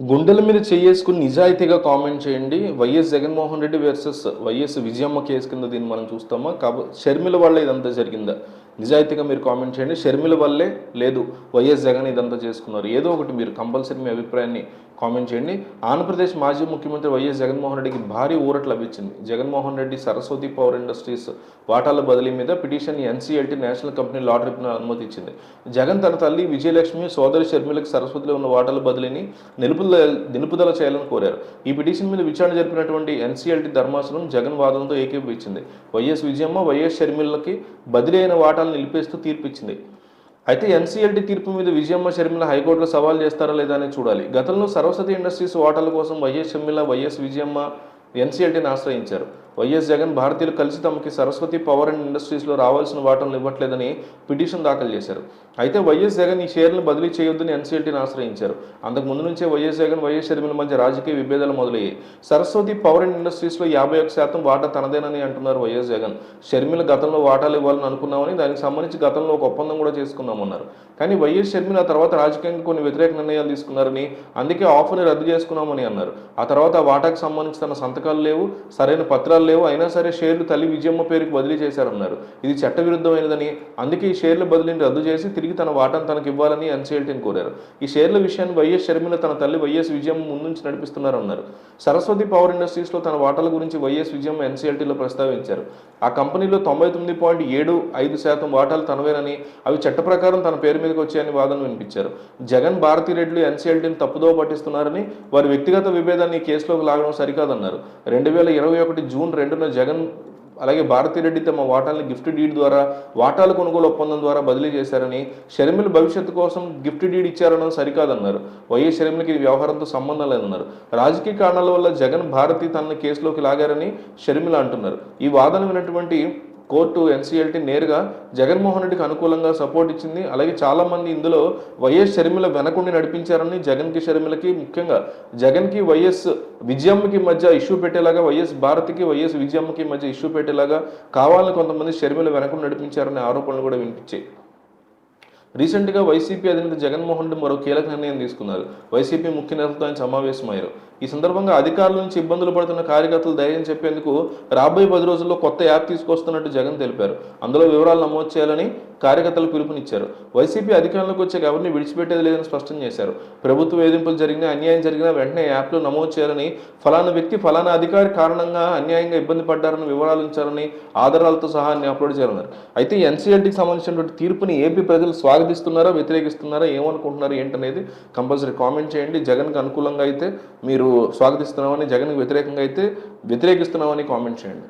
గుండెల మీద చేసుకుని నిజాయితీగా కామెంట్ చేయండి. YS Jaganmohan Reddy versus YS Vijayamma case కింద దీన్ని మనం చూస్తామా? కాబ షర్మిల వల్ల ఇదంతా జరిగిందా? నిజాయితీగా మీరు కామెంట్ చేయండి. షర్మిల వల్లే లేదు వైఎస్ జగన్ ఇదంతా చేసుకున్నారు. ఏదో ఒకటి మీరు కంపల్సరీ మీ అభిప్రాయాన్ని కామెంట్ చేయండి. ఆంధ్రప్రదేశ్ మాజీ ముఖ్యమంత్రి వైఎస్ జగన్మోహన్ రెడ్డికి భారీ ఊరట లభించింది. జగన్మోహన్ రెడ్డి సరస్వతి పవర్ ఇండస్ట్రీస్ వాటాల బదిలీ మీద petition NCLT national company law tribunal అనుమతి ఇచ్చింది జగన్ తన తల్లి విజయలక్ష్మి సోదరి షర్మిలకు సరస్వతిలో ఉన్న వాటాల బదిలీని నిలుపుదల నిలుపుదల చేయాలని కోరారు. ఈ పిటిషన్ మీద విచారణ జరిపినటువంటి ఎన్సీఎల్టీ ధర్మాసనం జగన్ వాదనతో ఏకీపించింది వైఎస్ విజయమ్మ వైఎస్ షర్మిలకి బదిలీ అయిన వాటాలను నిలిపేస్తూ తీర్పిచ్చింది. అయితే ఎన్సీఎల్టీ తీర్పు మీద విజయమ్మ షర్మిల హైకోర్టులో సవాల్ చేస్తారా లేదా అని చూడాలి. గతంలో సరస్వతి ఇండస్ట్రీస్ వాటాల కోసం వైఎస్ షర్మిల వైఎస్ విజయమ్మ ఎన్సీఎల్టీని ఆశ్రయించారు. వైఎస్ జగన్ భారతీయులు కలిసి తమకి సరస్వతి పవర్ అండ్ ఇండస్ట్రీస్లో రావాల్సిన వాటాలను ఇవ్వట్లేదని పిటిషన్ దాఖలు చేశారు. అయితే వైఎస్ జగన్ ఈ షేర్లను బదిలీ చేయొద్దని ఎన్సీఎల్టీని ఆశ్రయించారు. అంతకు ముందు నుంచే వైఎస్ జగన్ వైఎస్ షర్మిల మధ్య రాజకీయ విభేదాలు మొదలయ్యాయి. సరస్వతి పవర్ అండ్ ఇండస్ట్రీస్లో యాభై ఒక శాతం వాటా తనదేనని అంటున్నారు వైఎస్ జగన్. షర్మిల గతంలో వాటాలు ఇవ్వాలని అనుకున్నామని దానికి సంబంధించి గతంలో ఒక ఒప్పందం కూడా చేసుకున్నామన్నారు కానీ వైఎస్ షర్మిల ఆ తర్వాత రాజకీయంగా కొన్ని వ్యతిరేక నిర్ణయాలు తీసుకున్నారని అందుకే ఆఫర్ని రద్దు చేసుకున్నామని అన్నారు. ఆ తర్వాత ఆ వాటాకు సంబంధించి తన సంతకాలు లేవు సరైన పత్రాలు లేవు అయినా సరే షేర్లు తల్లి విజయమ్మ పేరుకి బదిలీ చేశారన్నారు. ఇది చట్టవిరుద్ధమైనదని అందుకే ఈ షేర్ల బదిలీని రద్దు చేసి తిరిగి తన వాటాను తనకు ఇవ్వాలని ఎన్సీఎల్టీని కోరారు. ఈ షేర్ల విషయాన్ని వైఎస్ షర్మిల తన తల్లి వైఎస్ విజయమ్మ ముందుంచి నడిపిస్తున్నారన్నారు. సరస్వతి పవర్ ఇండస్ట్రీస్లో తన వాటాల గురించి వైఎస్ విజయమ్మ ఎన్సీఎల్టీలో ప్రస్తావించారు. ఆ కంపెనీలో తొంభై తొమ్మిది పాయింట్ ఏడు ఐదు శాతం వాటాలు తనవేనని అవి చట్ట ప్రకారం తన పేరు మీదకి వచ్చాయని వాదన వినిపించారు. జగన్ భారతీ రెడ్డి ఎన్సీఎల్టీని తప్పుదో పట్టిస్తున్నారని వారి వ్యక్తిగత విభేదాన్ని కేసులోకి లాగడం సరికాదన్నారు. రెండు వేల ఇరవై ఒకటి జూన్ రెండున జగన్ అలాగే భారతిరెడ్డి తమ వాటాలను గిఫ్ట్ డీడ్ ద్వారా వాటాల కొనుగోలు ఒప్పందం ద్వారా బదిలీ చేశారని షర్మిల భవిష్యత్తు కోసం గిఫ్ట్ డీడ్ ఇచ్చారన్నది సరికాదన్నారు. వైఎస్ షర్మిలకి ఈ వ్యవహారంతో సంబంధం లేదన్నారు. రాజకీయ కారణాల వల్ల జగన్ భారతి తనని కేసులోకి లాగారని షర్మిల అంటున్నారు. ఈ వాదన విన్నటువంటి కోర్టు ఎన్సీఎల్టీ నేరుగా జగన్మోహన్ రెడ్డికి అనుకూలంగా సపోర్ట్ ఇచ్చింది. అలాగే చాలామంది ఇందులో వైఎస్ షర్మిల వెనకుండి నడిపించారని జగన్కి షర్మిలకి ముఖ్యంగా జగన్కి వైఎస్ విజయమ్మకి మధ్య ఇష్యూ పెట్టేలాగా వైఎస్ భారతికి వైఎస్ విజయమ్మకి మధ్య ఇష్యూ పెట్టేలాగా కావాలని కొంతమంది షర్మిల వెనకుండి నడిపించారనే ఆరోపణలు కూడా వినిపించాయి. రీసెంట్గా వైసీపీ అధినేత జగన్మోహన్ రెడ్డి మరో కీలక నిర్ణయం తీసుకున్నారు. వైసీపీ ముఖ్య నేతలతో ఆయన సమావేశమయ్యారు. ఈ సందర్భంగా అధికారుల నుంచి ఇబ్బందులు పడుతున్న కార్యకర్తలు ధైర్యం చెప్పేందుకు రాబోయే పది రోజుల్లో కొత్త యాప్ తీసుకొస్తున్నట్టు జగన్ తెలిపారు. అందులో వివరాలు నమోదు చేయాలని కార్యకర్తలు పిలుపునిచ్చారు. వైసీపీ అధికారంలోకి వచ్చే ఎవరిని విడిచిపెట్టేది లేదని స్పష్టం చేశారు. ప్రభుత్వ వేధింపులు జరిగినా అన్యాయం జరిగినా వెంటనే యాప్లో నమోదు చేయాలని ఫలానా వ్యక్తి ఫలానా అధికారి కారణంగా అన్యాయంగా ఇబ్బంది పడ్డారని వివరాలు ఉంచాలని ఆధారాలతో సహా అన్ని అప్లోడ్ చేయాలన్నారు. అయితే ఎన్సీఎల్టీకి సంబంధించినటువంటి తీర్పుని ఏపీ ప్రజలు స్వాగతం స్వాగతిస్తున్నారా వ్యతిరేకిస్తున్నారా ఏమనుకుంటున్నారా ఏంటనేది కంపల్సరీ కామెంట్ చేయండి. జగన్కి అనుకూలంగా అయితే మీరు స్వాగతిస్తున్నామని జగన్కి వ్యతిరేకంగా అయితే వ్యతిరేకిస్తున్నామని కామెంట్ చేయండి.